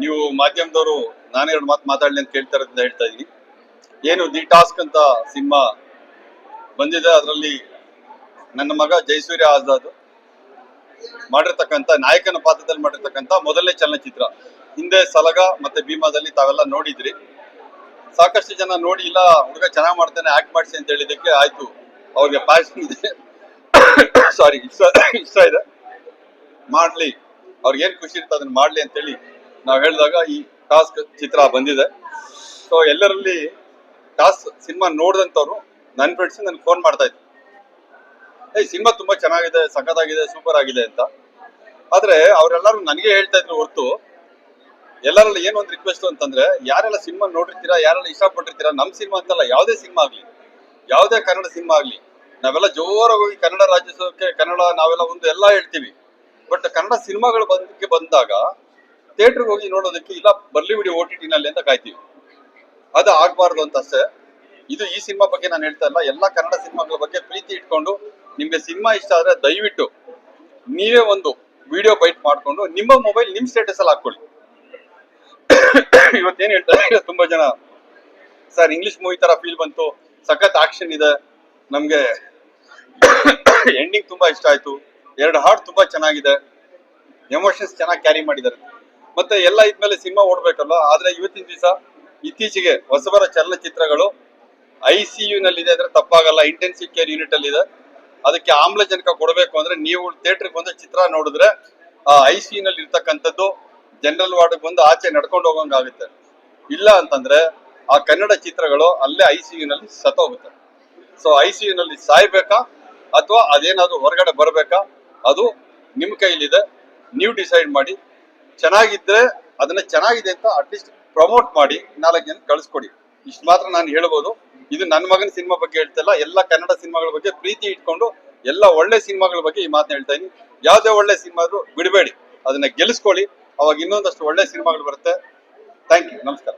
ನೀವು ಮಾಧ್ಯಮದವರು, ನಾನು ಎರಡು ಮಾತು ಮಾತಾಡಲಿ ಅಂತ ಕೇಳ್ತಾ ಇರೋದ್ರಿಂದ ಹೇಳ್ತಾ ಇದ್ದೀನಿ. ಏನು ದಿ ಟಾಸ್ಕ್ ಅಂತ ಸಿನಿಮಾ ಬಂದಿದೆ, ಅದರಲ್ಲಿ ನನ್ನ ಮಗ ಜಯಸೂರ್ಯ ಆಜಾದ್ ಮಾಡಿರ್ತಕ್ಕಂಥ, ನಾಯಕನ ಪಾತ್ರದಲ್ಲಿ ಮಾಡಿರ್ತಕ್ಕಂಥ ಮೊದಲನೇ ಚಲನಚಿತ್ರ. ಹಿಂದೆ ಸಲಗ ಮತ್ತೆ ಭೀಮಾದಲ್ಲಿ ತಾವೆಲ್ಲ ನೋಡಿದ್ರಿ. ಸಾಕಷ್ಟು ಜನ ನೋಡಿ, ಇಲ್ಲ, ಹುಡುಗ ಚೆನ್ನಾಗಿ ಮಾಡ್ತಾನೆ ಆಕ್ಟ್ ಮಾಡಿಸಿ ಅಂತ ಹೇಳಿದಕ್ಕೆ ಆಯ್ತು. ಅವ್ರಿಗೆ ಪ್ಯಾಷನ್ ಇದೆ. ಸಾರಿ ಇಷ್ಟ ಇಷ್ಟ ಇದೆ. ಮಾಡ್ಲಿ. ಅವ್ರಿಗೆ ಏನ್ ಖುಷಿ ಇರ್ತದೆ, ಅದನ್ನ ಮಾಡ್ಲಿ ಅಂತೇಳಿ ನಾವು ಹೇಳಿದಾಗ ಈ ಟಾಸ್ಕ್ ಚಿತ್ರ ಬಂದಿದೆ. ಸೊ ಎಲ್ಲರಲ್ಲಿ ಟಾಸ್ಕ್ ಸಿನಿಮಾ ನೋಡಿದಂಥವ್ರು ನನ್ನ ಫ್ರೆಂಡ್ಸ್ ನನ್ಗೆ ಫೋನ್ ಮಾಡ್ತಾ ಇದ್ರು. ಏ ಸಿನಿಮಾ ತುಂಬಾ ಚೆನ್ನಾಗಿದೆ, ಸಖತ್ತಾಗಿದೆ ಸೂಪರ್ ಆಗಿದೆ ಅಂತ. ಆದ್ರೆ ಅವರೆಲ್ಲರೂ ನನಗೆ ಹೇಳ್ತಾ ಇದ್ರು ಹೊರತು, ಎಲ್ಲರಲ್ಲಿ ಏನು ಒಂದು ರಿಕ್ವೆಸ್ಟ್ ಅಂತಂದ್ರೆ, ಯಾರೆಲ್ಲ ಸಿನಿಮಾ ನೋಡಿರ್ತೀರಾ, ಯಾರೆಲ್ಲ ಇಷ್ಟಪಟ್ಟಿರ್ತೀರಾ ನಮ್ಮ ಸಿನಿಮಾ ಅಂತಲ್ಲ, ಯಾವುದೇ ಸಿನಿಮಾ ಆಗಲಿ, ಯಾವುದೇ ಕನ್ನಡ ಸಿನಿಮಾ ಆಗಲಿ, ನಾವೆಲ್ಲ ಜೋರಾಗಿ ಕನ್ನಡ ರಾಜ್ಯೋತ್ಸವಕ್ಕೆ, ಕನ್ನಡ ನಾವೆಲ್ಲ ಒಂದು ಎಲ್ಲ ಹೇಳ್ತೀವಿ. ಬಟ್ ಕನ್ನಡ ಸಿನಿಮಾಗಳು ಬಂದಕ್ಕೆ ಬಂದಾಗ ಥಿಯೇಟರ್ಗೆ ಹೋಗಿ ನೋಡೋದಕ್ಕೆ ಇಲ್ಲ, ಬರ್ಲಿ ಬಿಡಿ ಓ ಟಿ ಟಿನಲ್ಲಿ ಅಂತ ಕಾಯ್ತೀವಿ. ಅದು ಆಗ್ಬಾರ್ದು ಅಂತ ಅಷ್ಟೇ. ಇದು ಈ ಸಿನಿಮಾ ಬಗ್ಗೆ ನಾನು ಹೇಳ್ತಾ ಇಲ್ಲ. ಎಲ್ಲ ಕನ್ನಡ ಸಿನಿಮಾಗಳ ಬಗ್ಗೆ ಪ್ರೀತಿ ಇಟ್ಕೊಂಡು ನಿಮ್ಗೆ ಸಿನಿಮಾ ಇಷ್ಟ ಆದ್ರೆ ದಯವಿಟ್ಟು ನೀವೇ ಒಂದು ವಿಡಿಯೋ ಬೈಟ್ ಮಾಡ್ಕೊಂಡು ನಿಮ್ಮ ಮೊಬೈಲ್ ನಿಮ್ ಸ್ಟೇಟಸ್ ಅಲ್ಲಿ ಹಾಕೊಳ್ಳಿ ಇವತ್ತೇನ್ ಹೇಳ್ತಾರೆ ತುಂಬಾ ಜನ? ಸರ್ ಇಂಗ್ಲಿಷ್ ಮೂವಿ ತರ ಫೀಲ್ ಬಂತು. ಸಖತ್ ಆಕ್ಷನ್ ಇದೆ. ನಮ್ಗೆ ಎಂಡಿಂಗ್ ತುಂಬಾ ಇಷ್ಟ ಆಯ್ತು. ಎರಡು ಹಾಡ್ ತುಂಬಾ ಚೆನ್ನಾಗಿದೆ. ಎಮೋಷನ್ಸ್ ಚೆನ್ನಾಗಿ ಕ್ಯಾರಿ ಮಾಡಿದ್ದಾರೆ. ಮತ್ತೆ ಎಲ್ಲ ಇದ್ಮೇಲೆ ಸಿನಿಮಾ ಓಡ್ಬೇಕಲ್ಲ ಆದ್ರೆ ಇವತ್ತಿನ ದಿವಸ ಇತ್ತೀಚೆಗೆ ಹೊಸಬರ ಚಲನಚಿತ್ರಗಳು ಐ ಸಿ ಯು ನಲ್ಲಿ ಇದೆ ಅಂದ್ರೆ ತಪ್ಪಾಗಲ್ಲ. ಇಂಟೆನ್ಸಿವ್ ಕೇರ್ ಯೂನಿಟ್ ಅಲ್ಲಿ ಇದೆ. ಅದಕ್ಕೆ ಆಮ್ಲಜನಕ ಕೊಡಬೇಕು ಅಂದ್ರೆ ನೀವು ಥಿಯೇಟರ್ಗೆ ಬಂದು ಚಿತ್ರ ನೋಡಿದ್ರೆ, ಆ ಐ ಸಿ ಯು ನಲ್ಲಿ ಇರ್ತಕ್ಕಂಥದ್ದು ಜನರಲ್ ವಾರ್ಡ್ ಬಂದು ಆಚೆ ನಡ್ಕೊಂಡು ಹೋಗಂಗಾಗುತ್ತೆ ಇಲ್ಲ ಅಂತಂದ್ರೆ ಆ ಕನ್ನಡ ಚಿತ್ರಗಳು ಅಲ್ಲೇ ಐ ಸಿ ಯು ನಲ್ಲಿ ಸತ್ತೋಗುತ್ತೆ. ಸೊ ಐ ಸಿ ಯು ನಲ್ಲಿ ಸಾಯ್ಬೇಕಾ? ಅಥವಾ ಅದೇನಾದ್ರೂ ಹೊರಗಡೆ ಬರಬೇಕಾ? ಅದು ನಿಮ್ಮ ಕೈಲಿದೆ. ನೀವು ಡಿಸೈಡ್ ಮಾಡಿ. ಚೆನ್ನಾಗಿದ್ರೆ ಅದನ್ನ ಚೆನ್ನಾಗಿದೆ ಅಂತ ಅಟ್ಲೀಸ್ಟ್ ಪ್ರಮೋಟ್ ಮಾಡಿ ನಾಲ್ಕು ಜನ ಕಳಿಸ್ಕೊಡಿ. ಇಷ್ಟು ಮಾತ್ರ ನಾನು ಹೇಳ್ಬೋದು. ಇದು ನನ್ನ ಮಗನ ಸಿನಿಮಾ ಬಗ್ಗೆ ಹೇಳ್ತಿಲ್ಲ ಎಲ್ಲ ಕನ್ನಡ ಸಿನಿಮಾಗಳ ಬಗ್ಗೆ ಪ್ರೀತಿ ಇಟ್ಕೊಂಡು ಎಲ್ಲ ಒಳ್ಳೆ ಸಿನಿಮಾಗಳ ಬಗ್ಗೆ ಈ ಮಾತನ್ನ ಹೇಳ್ತಾ ಇದೀನಿ. ಯಾವುದೇ ಒಳ್ಳೆ ಸಿನಿಮಾ ಆದ್ರೂ ಬಿಡಬೇಡಿ. ಅದನ್ನ ಗೆಲ್ಲಿಸ್ಕೊಳ್ಳಿ ಅವಾಗ ಇನ್ನೊಂದಷ್ಟು ಒಳ್ಳೆ ಸಿನಿಮಾಗಳು ಬರುತ್ತೆ. ಥ್ಯಾಂಕ್ ಯು ನಮಸ್ಕಾರ.